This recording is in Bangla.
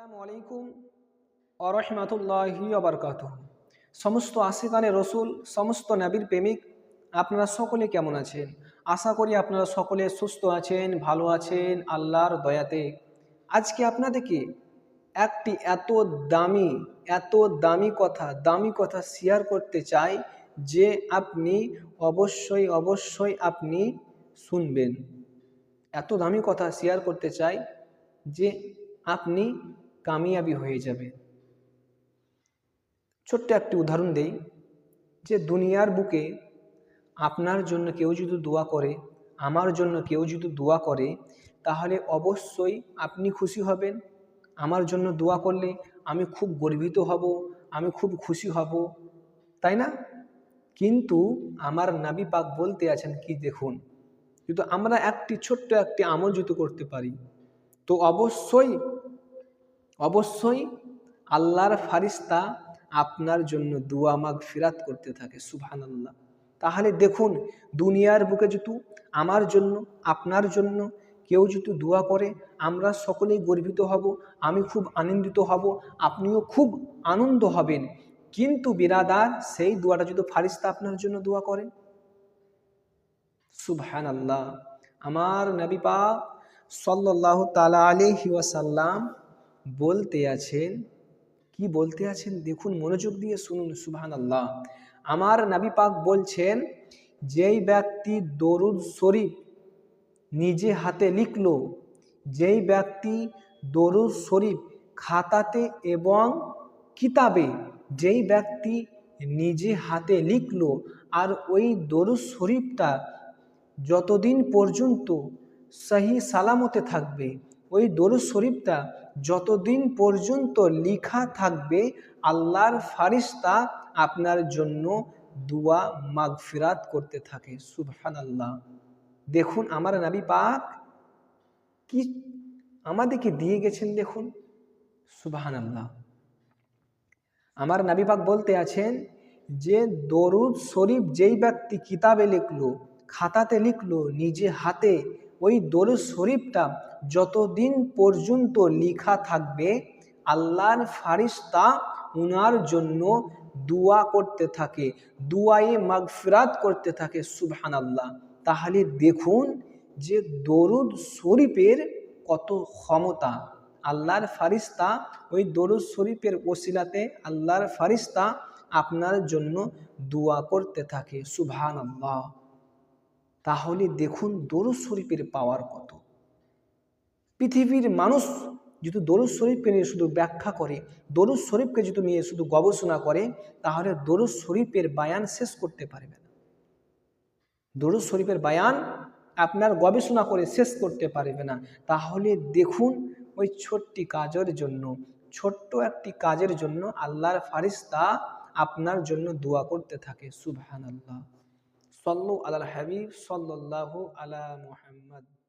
আসসালামু আলাইকুম আরহামাতুল্লাহি আবরকাত সমস্ত আশিকানে রসুল, সমস্ত নাবির প্রেমিক, আপনারা সকলে কেমন আছেন? আশা করি আপনারা সকলে সুস্থ আছেন, ভালো আছেন, আল্লাহর দয়াতে। আজকে আপনাদেরকে একটি এত দামি এত দামি কথা দামি কথা শেয়ার করতে চাই যে আপনি অবশ্যই অবশ্যই আপনি শুনবেন। এত দামি কথা শেয়ার করতে চাই যে আপনি কামিয়াবি হয়ে যাবে। ছোট্ট একটি উদাহরণ দেই, যে দুনিয়ার বুকে আপনার জন্য কেউ যদি দোয়া করে, আমার জন্য কেউ যদি দোয়া করে, তাহলে অবশ্যই আপনি খুশি হবেন। আমার জন্য দোয়া করলে আমি খুব গর্বিত হব, আমি খুব খুশি হব, তাই না? কিন্তু আমার নাবি পাক বলতে আছেন, কি দেখুন কিন্তু আমরা একটি ছোট্ট একটি আমল যদি করতে পারি, তো অবশ্যই অবশ্যই আল্লাহর ফারিস্তা আপনার জন্য দুয়া মাগ ফিরাত করতে থাকে সুবহান আল্লাহ তাহলে দেখুন, দুনিয়ার বুকে যেহেতু আমার জন্য, আপনার জন্য কেউ যদি দোয়া করে, আমরা সকলেই গর্বিত হব, আমি খুব আনন্দিত হব, আপনিও খুব আনন্দ হবেন। কিন্তু বিরাদার, সেই দোয়াটা যদি ফারিস্তা আপনার জন্য দোয়া করে সুবহান আল্লাহ আমার নবী পাক সাল্লাহ তালা আলহি ওয়াসাল্লাম বলতে আছেন, কি বলতে আছেন? দেখুন, মনোযোগ দিয়ে শুনুন সুবহান আল্লাহ আমার নাবি পাক বলছেন, যেই ব্যক্তি দরুদ শরীফ নিজে হাতে লিখল, যেই ব্যক্তি দরুদ শরীফ খাতাতে এবং কিতাবে যেই ব্যক্তি নিজে হাতে লিখল, আর ওই দরুদ শরীফটা যতদিন পর্যন্ত সহি সালামতে থাকবে ওই দরুদ শরীফটা যতদিন পর্যন্ত লিখা থাকবে, আল্লাহর ফারিস্তা আপনার জন্য দুয়া, মাগফিরাত করতে থাকে। সুবহান আল্লাহ দেখুন, আমার নাবি পাক কি আমাদেরকে দিয়ে গেছেন দেখুন। সুবহান আল্লাহ আমার নাবি পাক বলতে আছেন যে, দরুদ শরীফ যেই ব্যক্তি কিতাবে লিখলো, খাতাতে লিখলো, নিজে হাতে ওই দরুদ শরীফটা যতদিন পর্যন্ত লিখা থাকবে, আল্লাহর ফারিস্তা উনার জন্য দুয়া করতে থাকে দুয়ায়ে মাগফিরাত করতে থাকে সুবহান আল্লাহ তাহলে দেখুন যে দরুদ শরীফের কত ক্ষমতা। আল্লাহর ফারিস্তা ওই দরুদ শরীফের ওসিলাতে আল্লাহর ফারিস্তা আপনার জন্য দোয়া করতে থাকে সুবহান আল্লাহ তাহলে দেখুন দরুদ শরীফের পাওয়ার কত। পৃথিবীর মানুষ যদি দরুদ শরীফকে নিয়ে শুধু ব্যাখ্যা করে, দরুদ শরীফকে যদি নিয়ে শুধু গবেষণা করে, তাহলে দরুদ শরীফের বায়ান শেষ করতে পারবে না। দরুদ শরীফের বায়ান আপনার গবেষণা করে শেষ করতে পারবে না। তাহলে দেখুন ওই ছোট্টি কাজের জন্য, ছোট্ট একটি কাজের জন্য আল্লাহর ফারিস্তা আপনার জন্য দোয়া করতে থাকে সুবহান আল্লাহ সল্লু আল্লাহ হাবিব সল্লাহ আলা মুহাম্মদ।